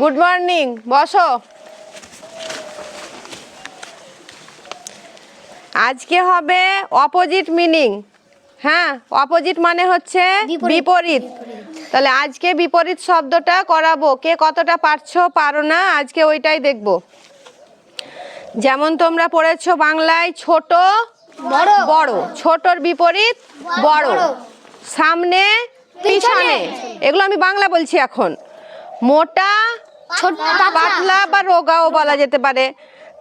Good morning বসো। আজকে হবে অপোজিট মিনিং হ্যাঁ অপোজিট মানে হচ্ছে বিপরীত। তাহলে আজকে বিপরীত শব্দটা করাবো। কে কতটা পারছ পারো না আজকে ওইটাই দেখব। যেমন তোমরা পড়েছো বাংলায় ছোট বড়। বড়। ছোটর বিপরীত বড়। বড়। সামনে পিছনে। এগুলো আমি বাংলা বলছি এখন। মোটা ছোট পাতলা। বা রোগাও বলা যেতে পারে।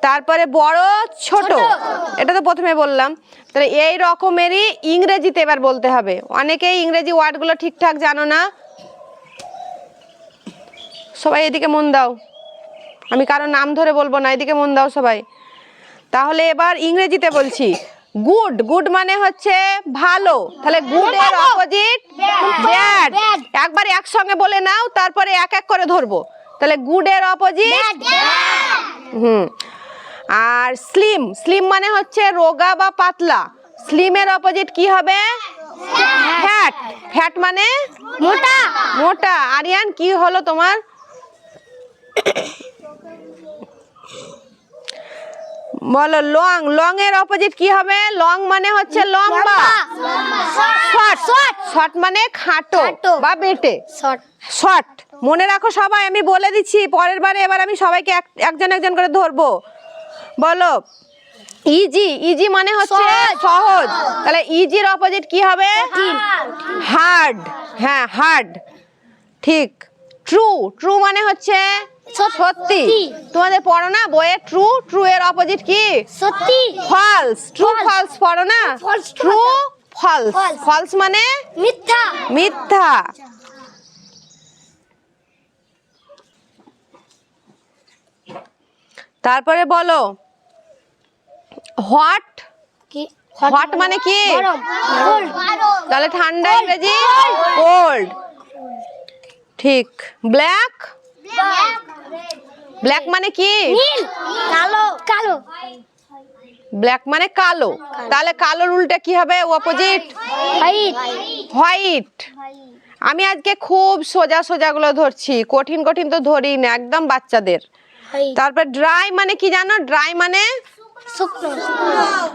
তারপরে বড় ছোট। ছোট। এটা তো প্রথমে বললাম। তাহলে এই রকমেরই ইংরেজিতে এবার বলতে হবে। অনেকেই ইংরেজি ওয়ার্ডগুলো ঠিকঠাক জানো না। সবাই এদিকে মন দাও। আমি কারও নাম ধরে বলব না এদিকে মন দাও সবাই। তাহলে এবার ইংরেজিতে বলছি। গুড গুড মানে হচ্ছে ভালো। তাহলে গুড এর অপোজিট ব্যাড. একবার একসঙ্গে বলে নাও তারপরে এক এক করে ধরবো। তাহলে গুড এর অপোজিট হুম। আর স্লিম স্লিম মানে হচ্ছে রোগা বা পাতলা। স্লিমের অপোজিট কি হবে? ফ্যাট ফ্যাট মানে? মোটা। মোটা। আরিয়ান কি হলো তোমার? বলো লং লং এর অপোজিট কি হবে? লং মানে হচ্ছে লম্বা। শর্ট শর্ট শর্ট মানে খাটো। বা বেটে। শর্ট শর্ট মনে রাখো সবাই আমি বলে দিচ্ছি পরের বারে এবার আমি সবাইকে এক- একজন একজন করে ধরবো। বলো ইজি ইজি মানে হচ্ছে সহজ। সহজ। তাহলে ইজির অপোজিট কি হবে? হার্ড হ্যাঁ হার্ড ঠিক। ট্রু ট্রু মানে হচ্ছে সত্যি। তোমাদের পড়ো না? বইয়ে ট্রু ট্রু এর অপোজিট কি? সত্যি। ফলস ট্রু ফলস পড়ো না? ট্রু ফলস ফলস মানে? মিথ্যা। মিথ্যা। তারপরে বলো হট হট মানে কি? তাহলে ঠান্ডা ইংরেজি? কোল্ড ঠিক। ব্ল্যাক ব্ল্যাক মানে কি? নীল। কালো। কালো। ব্ল্যাক মানে কালো। তাহলে কালোর উল্টে কি হবে? অপোজিট হোয়াইট হোয়াইট আমি আজকে খুব সোজা সোজাগুলো ধরছি। কঠিন কঠিন তো ধরি না একদম বাচ্চাদের। তারপর ড্রাই মানে কি জানো? ড্রাই মানে শুকনো।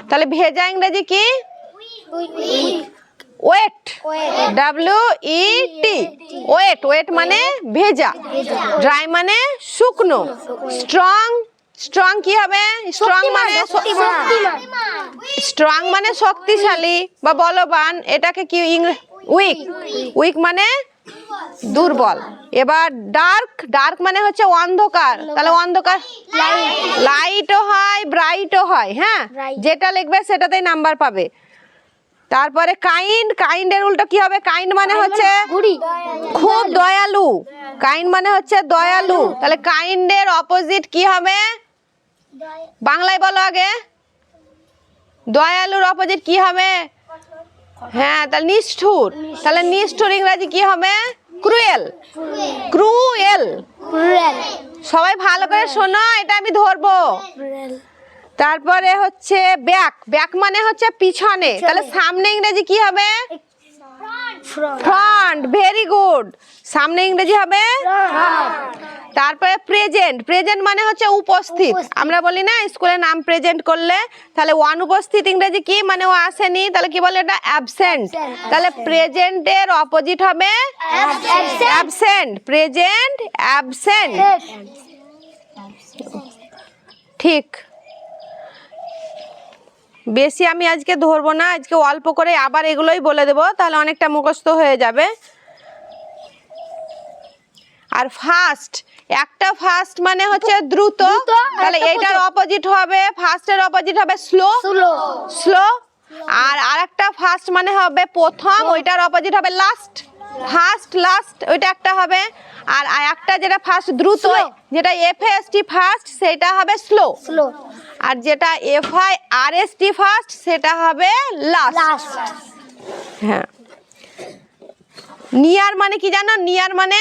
তাহলে ভেজা ইংরেজি কি? Wet. W E T wet wet মানে ভেজা। ড্রাই মানে শুকনো। স্ট্রং স্ট্রং কি হবে? স্ট্রং মানে স্ট্রং মানে শক্তিশালী। বা বলবান এটাকে কি উইক উইক মানে দুর্বল। এবার ডার্ক ডার্ক মানে হচ্ছে অন্ধকার। তাহলে অন্ধকার লাইটও হয় ব্রাইটও হয় হ্যাঁ? যেটা লিখবে সেটাতেই নাম্বার পাবে। তারপরে কাইন্ড কাইন্ডের উল্টো কি হবে? কাইন্ড মানে হচ্ছে খুব দয়ালু। কাইন্ড মানে হচ্ছে দয়ালু। তাহলে কাইন্ডের অপোজিট কি হবে? বাংলায় বলো আগে। দয়ালুর অপোজিট কি হবে? হ্যাঁ তাহলে নিষ্ঠুর। তাহলে নিষ্ঠুর ইংরাজি কি হবে? ক্রুয়েল। ক্রুয়েল। সবাই ভালো করে শোনো এটা আমি ধরবো। তারপরে হচ্ছে ব্যাক ব্যাক মানে হচ্ছে পিছনে। তাহলে সামনে ইংরেজি কি হবে? ফ্রন্ট ভেরি গুড সামনে ইংরেজি হবে? তারপরে প্রেজেন্ট প্রেজেন্ট মানে হচ্ছে উপস্থিত। উপস্থিত। আমরা বলি না স্কুলে নাম প্রেজেন্ট করলে তাহলে অনুপস্থিত ইংরেজি কি? মানে ও আসেনি। তাহলে কি বলে এটা? অ্যাবসেন্ট তাহলে প্রেজেন্টের অপোজিট হবে? অ্যাবসেন্ট প্রেজেন্ট অ্যাবসেন্ট ঠিক। বেশি আমি আজকে ধরবো না আজকে অল্প করে আবার এগুলোই বলে দেবো তাহলে অনেকটা মুখস্থ হয়ে যাবে। আর ফাস্ট একটা ফাস্ট মানে হচ্ছে দ্রুত তাহলে এইটার অপোজিট হবে ফাস্টের অপোজিট হবে স্লো স্লো আর আরেকটা ফাস্ট মানে হবে প্রথম ওইটার অপোজিট হবে লাস্ট ফার্স্ট লাস্ট ওইটা একটা হবে। আর একটা যেটা ফার্স্ট দ্রুত যেটা এফ এস টি ফার্স্ট সেটা হবে স্লো স্লো আর যেটা F I R S T first সেটা হবে লাস্ট লাস্ট হ্যাঁ। নিয়ার মানে কি জানো? নিয়ার মানে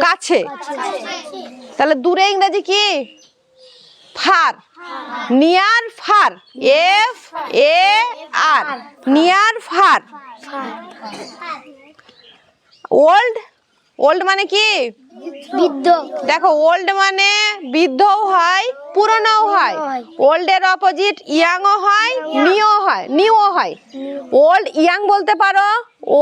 কাছে। তাহলে দূরে ইংরেজি কি? Far near far F A R near far old old মানে কি? বৃদ্ধ। দেখো ওল্ড মানে বৃদ্ধও হয় পুরনোও হয়। ওল্ডের অপোজিট ইয়াংও হয় নিও হয় নিউও হয়। ওল্ড ইয়াং বলতে পারো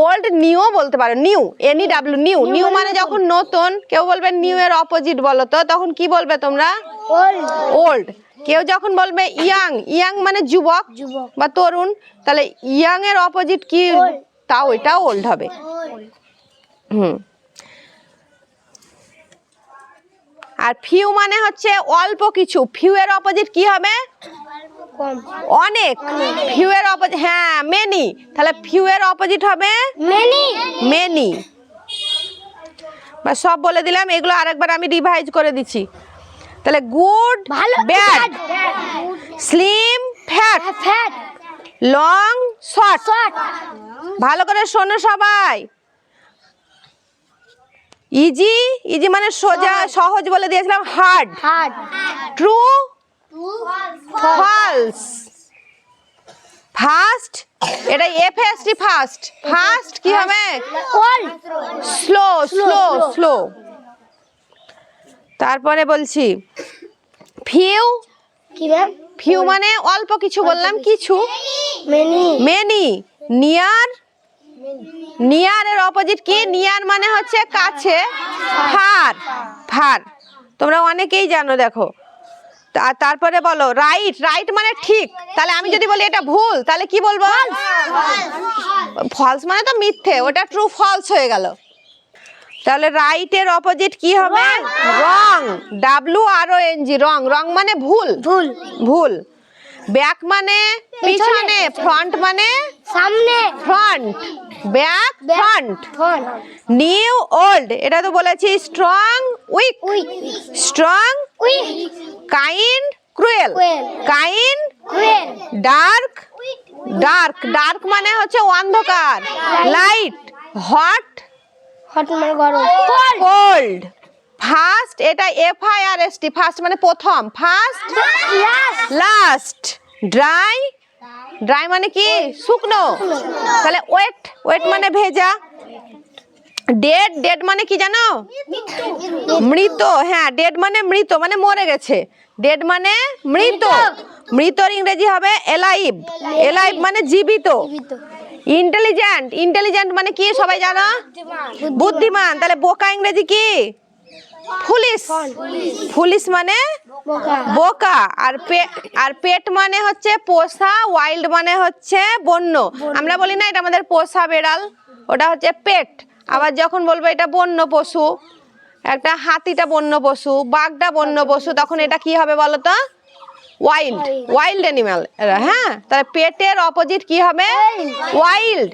ওল্ড নিউ বলতে পারো new N E W new new মানে যখন নতুন কেউ বলবে নিউ এর অপোজিট বলো তো তখন কি বলবে তোমরা? ওল্ড ওল্ড কেউ যখন বলবে ইয়াং ইয়াং মানে যুবক যুবক। বা তরুণ তাহলে ইয়াং এর অপোজিট কি? তাও এটা ওল্ড হবে। হুম। আর ফিউ মানে হচ্ছে অল্প কিছু। ফিউ এর অপোজিট কি হবে? অনেক। ফিউ এর অপোজিট হ্যাঁ মেনি তাহলে ফিউ এর অপোজিট হবে? মেনি মেনি বা সব বলে দিলাম এগুলো আরেকবার আমি রিভাইজ করে দিচ্ছি। তাহলে good bad slim fat fat long short short ভালো করে শোনো সবাই। ইজি ইজি মানে সোজা সহজ বলে দিয়েছিলাম hard hard true false fast এটা F S T fast fast কি হবে? স্লো স্লো স্লো তারপরে বলছি ফিউ ফিউ মানে অল্প কিছু বললাম কিছু। মেনি মেনি নিয়ার নিয়ারের অপোজিট কি? নিয়ার মানে হচ্ছে কাছে ফার ফার তোমরা অনেকেই জানো দেখো। তারপরে বলো রাইট রাইট মানে ঠিক। তাহলে আমি যদি বলি এটা ভুল তাহলে কি বলব? ফলস মানে তো মিথ্যে ওটা ট্রু ফলস হয়ে গেল। তাহলে রাইটের অপোজিট কি হবে? রং ডাব্লু আর ও এন জি রং রং মানে ভুল। ভুল। ভুল। ব্যাক মানে পিছনে। ফ্রন্ট মানে সামনে। Front back front new old এটা তো বলেছি strong weak strong weak kind cruel kind cruel dark dark dark মানে হচ্ছে অন্ধকার। লাইট হট হট মানে গরম। কোল্ড ফার্স্ট এটা F I R S T first মানে প্রথম। First last last dry dry মানে কি? শুকনো? তাহলে ওয়েট ওয়েট মানে ভেজা। ডেড ডেড মানে কি জানো? মৃত। হ্যাঁ ডেড মানে মৃত মানে মরে গেছে। ডেড মানে মৃত। মৃতর ইংরেজি হবে এলাইভ এলাইভ মানে জীবিত। জীবিত ইন্টেলিজেন্ট ইন্টেলিজেন্ট মানে কি সবাই জানো? বুদ্ধিমান। তাহলে বোকা ইংরেজি কি? ফুলিশ ফুলিশ মানে বোকা। আর আর পেট মানে হচ্ছে পোষা ওয়াইল্ড মানে হচ্ছে বন্য। আমরা বলি না এটা আমাদের পোষা বেড়াল ওটা হচ্ছে পেট। আবার যখন বলব এটা বন্য পশু একটা হাতিটা বন্য পশু বাঘটা বন্য পশু তখন এটা কি হবে বলো তো? ওয়াইল্ড ওয়াইল্ড অ্যানিমাল হ্যাঁ? তাহলে পেটের অপোজিট কি হবে? ওয়াইল্ড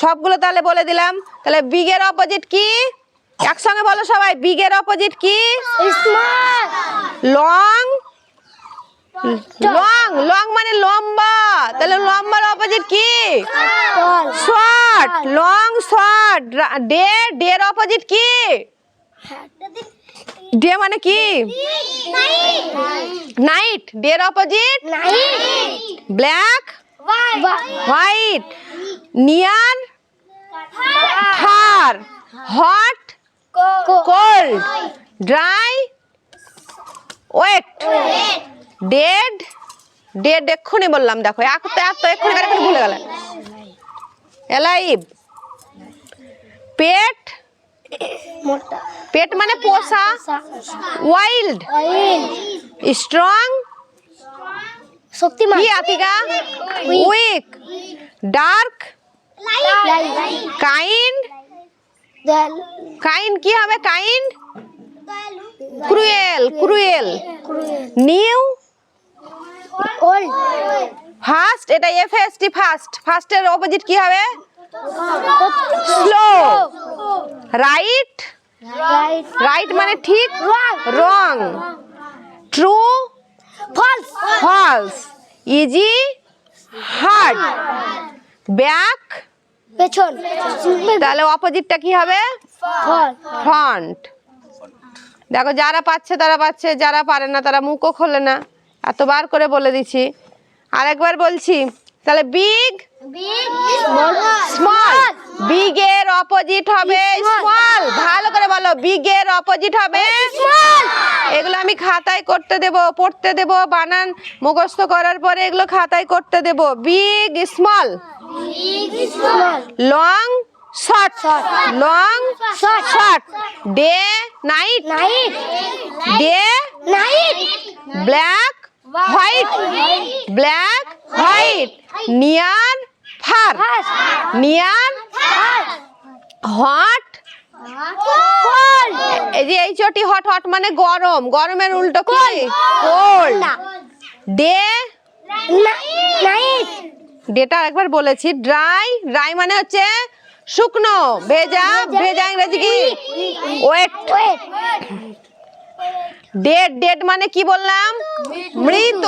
সবগুলো তাহলে বলে দিলাম। তাহলে বিগের অপোজিট কি? একসঙ্গে বলো সবাই বিগের অপোজিট কি? স্মার্ট লং লং লং মানে লম্বা। তাহলে লম্বার অপোজিট কি? শর্ট লং শর্ট ডে ডের অপোজিট কি? ডে মানে কি? নাইট ডের opposite night black white near far hot cold dry wet dead dead এক্ষুনি বললাম দেখো এক তো এত এক্ষুনি এক্ষুনি ভুলে গেলে। এলাইভ পেট পেট মানে পোষা। ওয়াইল্ড স্ট্রং শক্তিমান। Atika weak dark kind kind কি হবে kind cruel cruel new old first এটা এফ এস টি ফার্স্ট ফার্স্টের অপোজিট কি হবে স্লো রাইট রাইট রাইট মানে ঠিক wrong wrong true false false easy hard back পেছন। তাহলে অপোজিটটা কি হবে? ফ্রন্ট। দেখো যারা পাচ্ছে তারা পাচ্ছে যারা পারে না তারা মুখও খোলে না। এতবার করে বলে দিচ্ছি। আরেকবার বলছি তাহলে বিগ বিগ স্মল। বিগ এর অপোজিট হবে স্মল। বিগ এর অপোজিট হবে এগুলো আমি খাতায় করতে দেব পড়তে দেব বানান মুখস্থ করার পরে এগুলো খাতায় করতে দেব। Big small long short. Long Short. Short day night night day night black white black white near far near hot এই যে এই চটি হট হট মানে গরম। গরমের উল্টো কি? কোল্ড ডে ডেটা একবার বলেছি। ড্রাই। ড্রাই মানে হচ্ছে শুকনো। ভেজা। ভেজা ইংরেজি কি? ওয়েট। ডেড ডেড মানে কি বললাম? মৃত।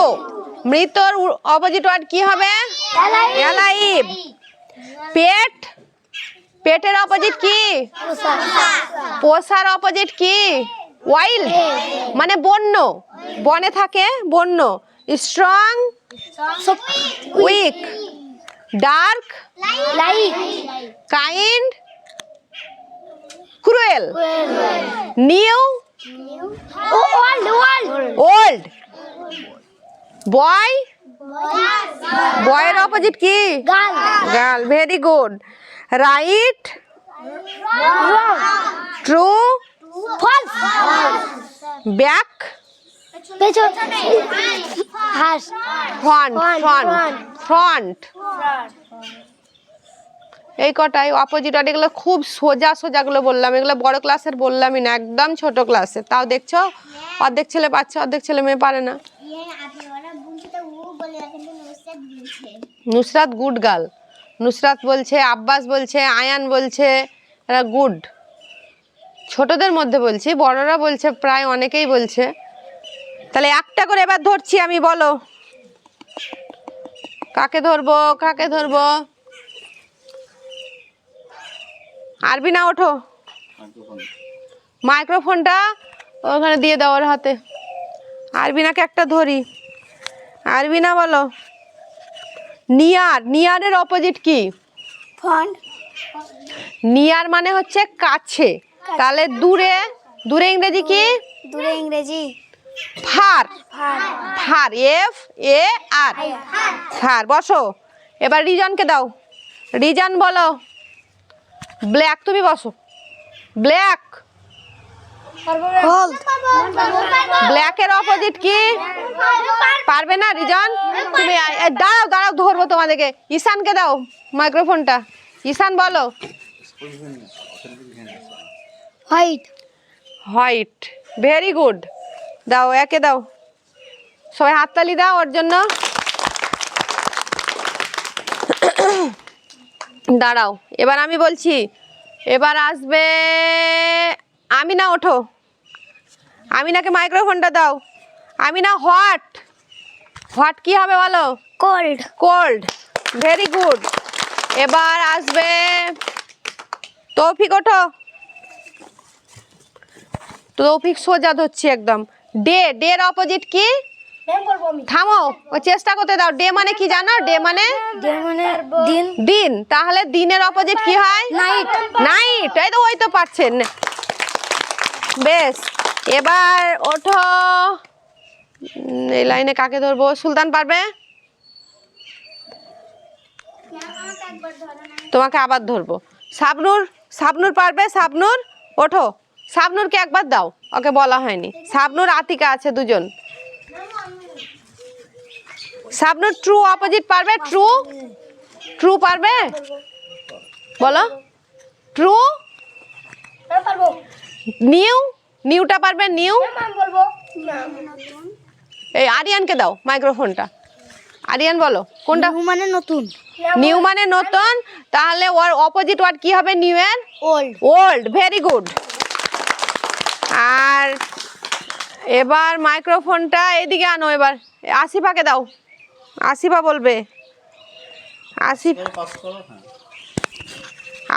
মৃতর অপোজিট ওয়ার্ড কি হবে? পেট। পেটের অপোজিট কি? পোষার অপোজিট কি? ওয়াইল্ড মানে বন্য। বনে থাকে বন্য। Strong weak dark light kind cruel new old boy বয়ের অপোজিট কি? Girl girl very good right true false back front Front, front front এই কটাই অপোজিট আর এগুলো খুব সোজা সোজাগুলো বললাম। এগুলো বড় ক্লাসের বললামই না একদম ছোট ক্লাসে তাও দেখছ? অর্ধেক ছেলে পাচ্ছে অর্ধেক ছেলে মেয়ে পারে না। নুসরাত গুড গার্ল নুসরাত বলছে, আব্বাস বলছে, আয়ান বলছে গুড। ছোটদের মধ্যে বলছি, বড়রা বলছে, প্রায় অনেকেই বলছে। তাহলে একটা করে এবার ধরছি আমি, বলো। কাকে ধরবো কাকে ধরবো? আরবি না ওঠো। মাইক্রোফোনটা ওখানে দিয়ে দাও ওর হাতে। আরবিনাকে একটা ধরি। আরবিনা, বলো। নিয়ার নিয়ারের অপোজিট কি? নিয়ার মানে হচ্ছে কাছে। তাহলে দূরে দূরে ইংরেজি কি? দূরে ইংরেজি। Far far F A R far বসো। এবার রিজনকে দাও। রিজন বলো। ব্ল্যাক তুমি বসো। ব্ল্যাক। ব্ল্যাকের অপোজিট কি? পারবে না রিজন? তুমি দাঁড়াও দাঁড়াও ধরবো তোমাদেরকে। ঈশানকে দাও মাইক্রোফোনটা। ঈশান বলো। হোয়াইট হোয়াইট ভেরি গুড দাও একে দাও। সবাই হাততালি দাও ওর জন্য। দাঁড়াও এবার আমি বলছি এবার আসবে আমি না ওঠো। আমি নাকে মাইক্রোফোনটা দাও। আমি না হোয়াট। হোয়াট কি হবে বলো? কোল্ড। কোল্ড। Very good. এবার আসবে তৌফিক ওঠো। তৌফিক সোজা ধরছি একদম। ডে ডের অপোজিট কি? থামো ও চেষ্টা করতে দাও। ডে মানে কি জানো? ডে মানে? মানে দিন। দিন। তাহলে দিনের অপোজিট কি হয়? নাইট নাইট এই তো ওই তো পাচ্ছেন বেশ, এবার ওঠো। এই লাইনে কাকে ধরবো? সুলতান পারবে? তোমাকে আবার ধরবো। সাবনুর সাবনুর পারবে? সাবনুর, ওঠো। সাবনুরকে একবার দাও, ওকে বলা হয়নি। সাবনুর আতিকা আছে দুজন। সাবনুর ট্রু অপোজিট পারবে? ট্রু ট্রু পারবে? বলো। True new? নিউটা পারবে নিউ? বলব। এই আরিয়ানকে দাও মাইক্রোফোনটা। আরিয়ান বলো কোনটা? মানে নতুন। নিউ মানে নতুন? তাহলে ওর অপোজিট ওয়ার্ড কি হবে নিউ এর? ওল্ড ওল্ড ভেরি গুড আর এবার মাইক্রোফোনটা এদিকে আনো এবার। আসিফাকে দাও। আসিফা বলবে। আসিফ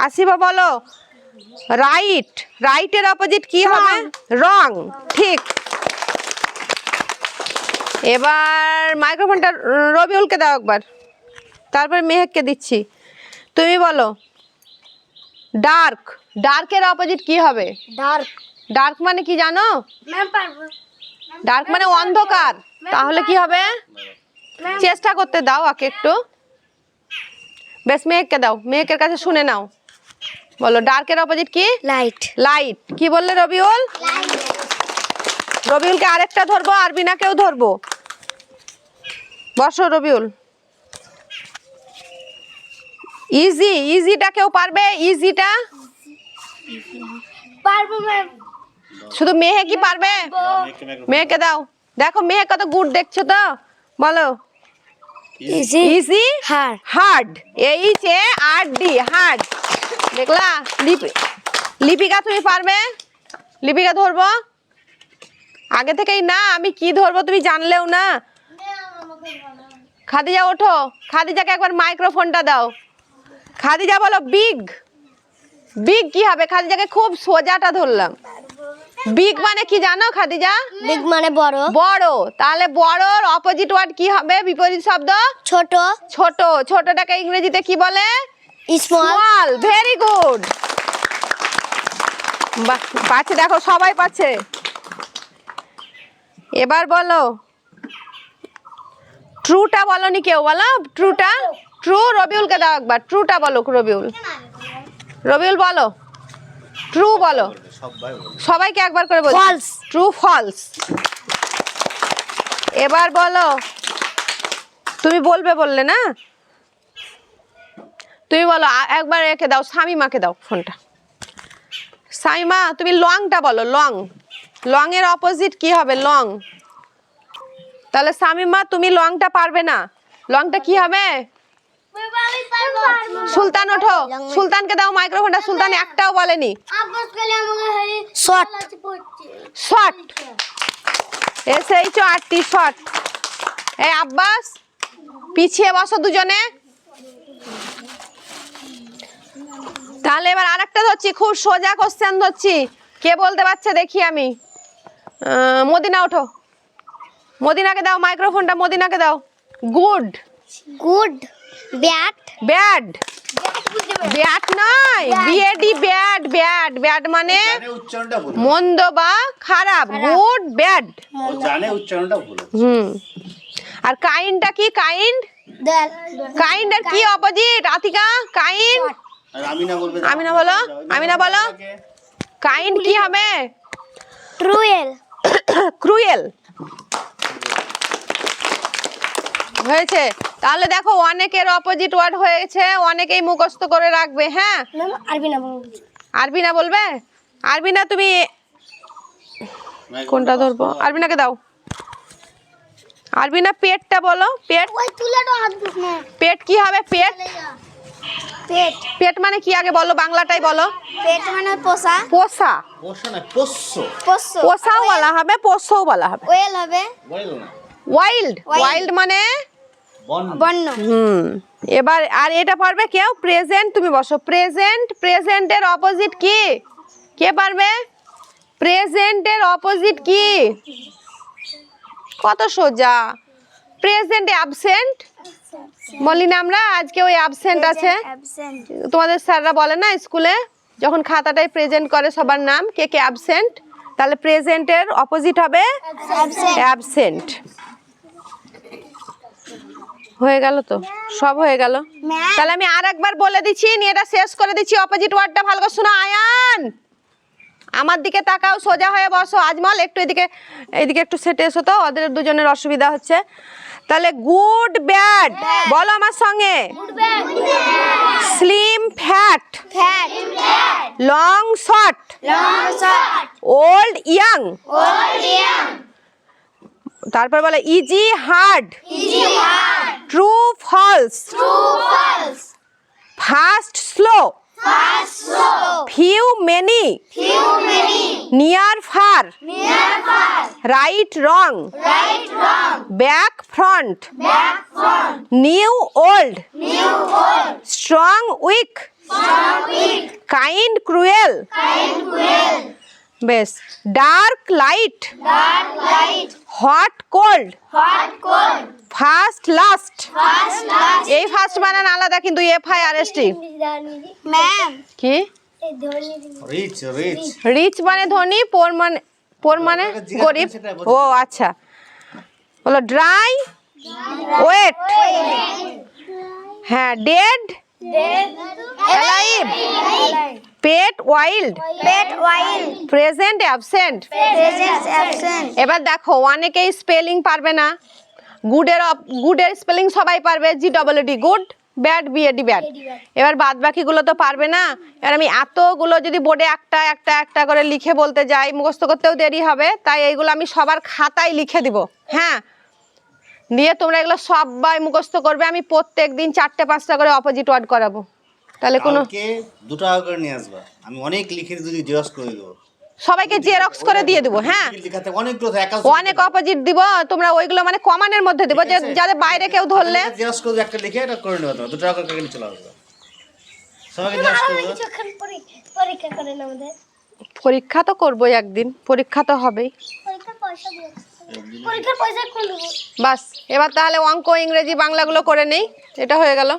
আসিফা বলো। রাইট রাইটের অপোজিট কি হবে? রং ঠিক. এবার মাইক্রোফোনটা রবিউলকে দাও একবার। তারপর মেহেককে দিচ্ছি। তুমি বলো ডার্ক ডার্কের অপোজিট কি হবে? ডার্ক ডার্ক মানে কি জানো? ডার্ক মানে অন্ধকার। তাহলে কি হবে? চেষ্টা করতে দাও আকে একটু। বেশ মেয়েকে দাও। মেয়েকের কাছে শুনে নাও। বলো ডার্কের অপোজিট কি? লাইট লাইট কি বললে রবিউল? রবিউলকে আরেকটা ধরবো আর বিনাকেও ধরবো। বসো রবিউল। ইজি ইজিটা কেউ পারবে? ইজিটা পারব ম্যাম শুধু মেহে কি পারবে? মেয়েকে দাও। দেখো মেয়ে কত গুড দেখছ তো? বলো। Easy easy hard hard H A R D hard দেখলা? লিপি লিপিকা তুমি পারবে? লিপিকা ধরবো? আগে থেকেই না আমি কি ধরবো তুমি জানলেও না। খাদিজা ওঠো। খাদিজাকে একবার মাইক্রোফোনটা দাও। খাদিজা বলো বিগ। বিগ কি হবে? খাদিজাকে খুব সোজাটা ধরলাম। বিগ মানে কি জানো খাদিজা? বিগ মানে বড়। বড়। তাহলে বড়র অপোজিট ওয়ার্ড কি হবে? বিপরীত শব্দ? ছোট। ছোট। ছোটটাকে ইংরেজিতে কি বলে? স্মল ভেরি গুড বাহ পাচ্ছে দেখো সবাই পাচ্ছে। এবার বলো। ট্রুটা বলো বলনি কেউ বলো। ট্রুটা ট্রু রবিউলকে দাও একবার। ট্রুটা বলো রবিউল। রবিউল বলো। ট্রু বলো। সবাইকে একবার করে বলো. ট্রু ফলস এবার বলো। তুমি বলবে বললে না? তুমি বলো একবার একে দাও সামিমাকে দাও ফোনটা। সাইমা তুমি লংটা বলো লং। লং এর অপোজিট কি হবে লং? তাহলে সামিমা তুমি লংটা পারবে না। লংটা কি হবে? সুলতান ওঠো। সুলতানকে দাও মাইক্রোফোনটা সুলতান একটাও বলেনি। শর্ট শর্ট এসেই চো আটটি শর্ট এই আব্বাস পিছিয়ে বসো দুজনে। তাহলে এবার আরেকটা ধরছি খুব সোজা কোশ্চেন ধরছি। কে বলতে পারছে দেখি আমি। মদিনা ওঠো। মদিনাকে দাও মাইক্রোফোনটা মদিনাকে দাও। Good good bat bad bad নয়। B A D bad bad bad মানে মন্দ বা খারাপ। গুড ব্যাড জানে উচ্চারণটা ভুল। হুম। আর কাইন্ডটা কি? কাইন্ড কাইন্ড এর কি অপোজিট আতিকা কাইন্ড আর আমি না বলবে আমি না বলো? আমিনা বলো? কাইন্ড কি হবে? ক্রুয়েল। ক্রুয়েল। হয়েছে। তাহলে দেখো অনেকের অপোজিট ওয়ার্ড হয়েছে অনেকেই মুখস্থ করে রাখবে হ্যাঁ? আরবিনা বলবে। আরবিনা তুমি কোনটা ধরবো? আরবিনাকে দাও। আরবিনা পেটটা বলো পেট। ওই তুলাটা হাত দিস না পেট কি হবে? পেট। পেট। পেট মানে কি আগে বলো বাংলাটাই বলো। পেট মানে পোষা। পোষা। পোষ্য না পোষ্য। পোষ্য। পোষাও বলা হবে পোষ্যও বলা হবে। ওয়েল হবে। ওয়াইল্ড। ওয়াইল্ড। মানে? বন বন্য। হুম। এবার আর এটা পারবে কেউ? প্রেজেন্ট তুমি বসো। প্রেজেন্ট প্রেজেন্টের অপোজিট কি? কে পারবে? প্রেজেন্টের অপোজিট কি? কত সোজা। প্রেজেন্ট অ্যাবসেন্ট বলি না আমরা আজকে ওই অ্যাবসেন্ট আছে। তোমাদের স্যাররা বলে না স্কুলে? যখন খাতাটায় প্রেজেন্ট করে সবার নাম কে কে অ্যাবসেন্ট তাহলে প্রেজেন্টের অপোজিট হবে অ্যাবসেন্ট অ্যাবসেন্ট হয়ে গেল তো? সব হয়ে গেল? তাহলে আমি আর একবার বলে দিচ্ছি নিয়ে এটা শেষ করে দিচ্ছি অপোজিট ওয়ার্ডটা ভালো করে শোনো আয়ান। আমার দিকে তাকাও সোজা হয়ে বসো। আজমল একটু এদিকে এদিকে একটু সেটে এসো তো ওদের দুজনের অসুবিধা হচ্ছে। তাহলে গুড ব্যাড বলো আমার সঙ্গে। Slim fat. Fat long short. Long short old young. Old young তারপর বলে easy hard. Easy hard true false. Fast slow. Few many few many near far near far right wrong right wrong back front back front new old new old strong weak strong weak kind cruel kind cruel বেশ dark light dark light hot cold hot cold fast last fast last এই first বানান আলাদা কিন্তু F I R S T ma'am কি? Rich rich rich মানে ধনী পোর মানে পোর মানে গরিব। ও আচ্ছা। বলো ড্রাই ওয়েট হ্যাঁ dead alive pet wild Pet wild. Present absent. এবার দেখো অনেকেই স্পেলিং পারবে না। গুডের গুডের স্পেলিং সবাই পারবে G double D good bad B D bad এবার বাদ বাকিগুলো তো পারবে না। এবার আমি এতগুলো যদি বোর্ডে একটা একটা একটা করে লিখে বলতে যাই মুখস্থ করতেও দেরি হবে তাই এইগুলো আমি সবার খাতায় লিখে দিব। হ্যাঁ? দিয়ে তোমরা এগুলো সবাই মুখস্থ করবে আমি প্রত্যেক দিন চারটে পাঁচটা করে অপোজিট ওয়ার্ড করাবো। তাহলে কোনো কালকে দু টাকা করে নিয়ে আসবা। আমি অনেক লিখে যদি জেরক্স করে দেবো। সবাইকে জেরক্স করে দিয়ে দেবো হ্যাঁ। অনেক অপোজিট দিব তোমরা ওইগুলো মানে কমানের মধ্যে দিব যে যাদের বাইরে কেউ ধরলে। জেরক্স করে একটা লিখে এটা করে নেব তোমার দু টাকা করে কেটে চলে আসবে। সবাইকে জেরক্স করব। পরীক্ষা করেন আমাদের। পরীক্ষা তো করবোই একদিন পরীক্ষা তো হবেই। পরীক্ষার পয়সা দিয়ে পরীক্ষার পয়সা কোন দেবো। বাস এবার তাহলে অঙ্ক ইংরেজি বাংলাগুলো করে নেই এটা হয়ে গেল।